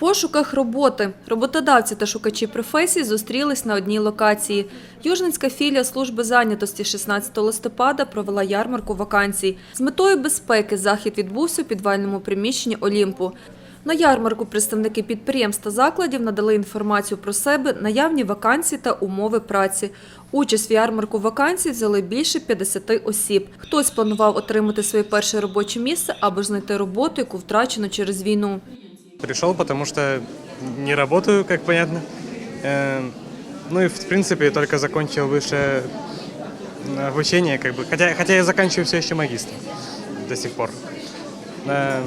пошуках роботи роботодавці та шукачі професій зустрілись на одній локації. Южницька філія служби зайнятості 16 листопада провела ярмарку вакансій. З метою безпеки захід відбувся у підвальному приміщенні Олімпу. На ярмарку представники підприємств та закладів надали інформацію про себе, наявні вакансії та умови праці. Участь в ярмарку вакансій взяли більше 50 осіб. Хтось планував отримати своє перше робоче місце або ж знайти роботу, яку втрачено через війну. Пришел, потому что не работаю, как понятно. Э, Ну и, в принципе, только закончил высшее обучение, как бы. Хотя, хотя я заканчиваю все еще магистр до сих пор. Э,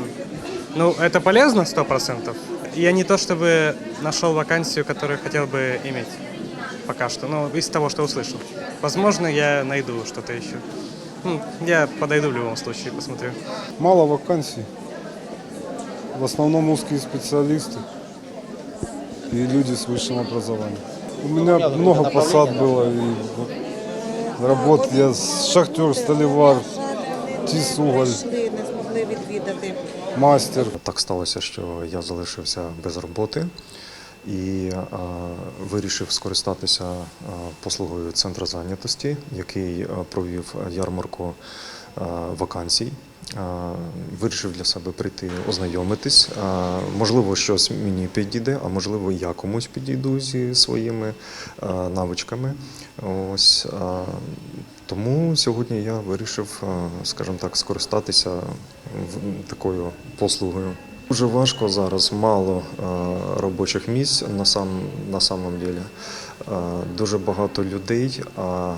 Ну, это полезно, сто процентов. Я не то чтобы нашел вакансию, которую хотел бы иметь пока что, но из того, что услышал. Возможно, я найду что-то еще. Ну, я подойду в любом случае, посмотрю. Мало вакансий. В основном узкие специалисты и люди с высшим образованием. У меня много посад было и работ. Я с- шахтер, столевар, тис уголь, Прийшли, не змогли відвідати. мастер. Так сталося, що я залишився без роботи і е, вирішив скористатися е, послугою центру зайнятості, який е, провів ярмарку е, вакансій. Вирішив для себе прийти ознайомитись. Можливо, щось мені підійде, а можливо, я комусь підійду зі своїми навичками. Ось тому сьогодні я вирішив, скажімо так, скористатися такою послугою. Дуже важко зараз, мало робочих місць на сам на самом. Е, Дуже багато людей, а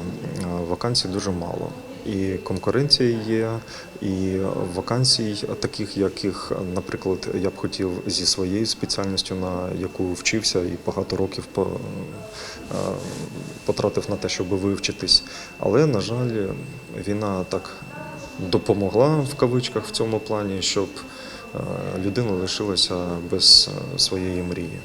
вакансій дуже мало. І конкуренція є, і вакансій таких, яких, наприклад, я б хотів зі своєю спеціальністю, на яку вчився і багато років е, потратив на те, щоб вивчитись. Але, на жаль, війна так допомогла в кавичках в цьому плані, щоб е, людина лишилася без е, своєї мрії.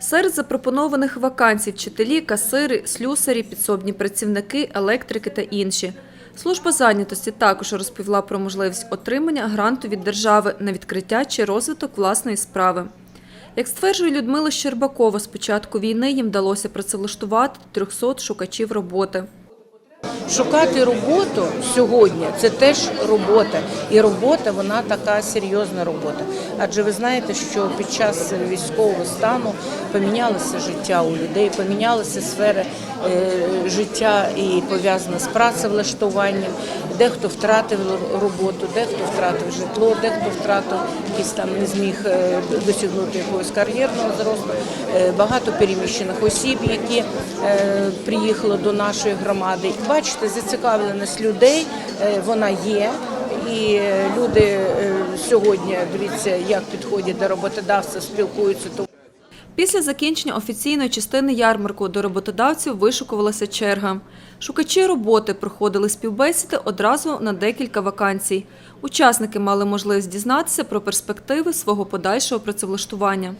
Серед запропонованих вакансій вчителі, касири, слюсарі, підсобні працівники, електрики та інші. Служба зайнятості також розповіла про можливість отримання гранту від держави на відкриття чи розвиток власної справи. Як стверджує Людмила Щербакова, з початку війни їм вдалося працевлаштувати 300 шукачів роботи. Шукати роботу сьогодні це теж робота. І робота вона така серйозна робота. Адже ви знаєте, що під час військового стану помінялося життя у людей, помінялися сфери е, життя і пов'язане з працевлаштуванням. Дехто втратив роботу, дехто втратив житло, дехто втратив якийсь там не зміг е, досягнути якогось кар'єрного зросту. Е, Багато переміщених осіб, які приїхали до нашої громади. Бачите, зацікавленість людей е, вона є. І е, люди е, сьогодні дивіться, як підходять до роботодавця, спілкуються. Після закінчення офіційної частини ярмарку до роботодавців вишукувалася черга. Шукачі роботи проходили співбесіди одразу на декілька вакансій. Учасники мали можливість дізнатися про перспективи свого подальшого працевлаштування.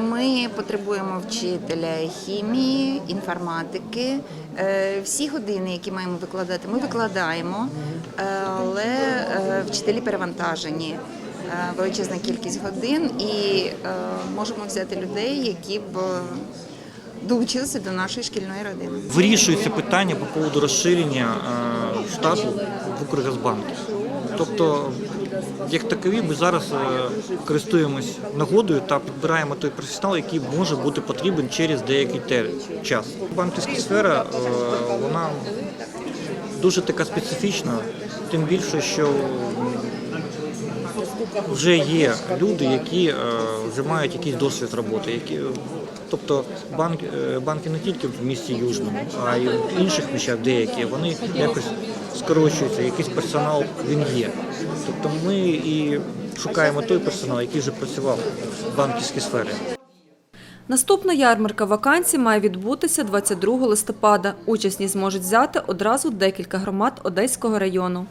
Ми потребуємо вчителя хімії, інформатики. Е, Всі години, які маємо викладати, ми викладаємо, е, але е, вчителі перевантажені. Величезна кількість годин і можемо взяти людей, які б долучилися до нашої шкільної родини. Вирішується питання по поводу розширення штату в Укргазбанку. Тобто, як такові, ми зараз е, користуємось нагодою та підбираємо той персонал, який може бути потрібен через деякий час. Банківська сфера е, вона дуже така специфічна, тим більше, що вже є люди, які е, вже мають якийсь досвід роботи. Які, тобто банк, е, банки не тільки в місті Южному, а й в інших місцях деякі, вони якось скорочуються, якийсь персонал він є. Тобто ми і шукаємо той персонал, який вже працював в банківській сфері. Наступна ярмарка вакансій має відбутися 22 листопада. Участь зможуть взяти одразу декілька громад Одеського району.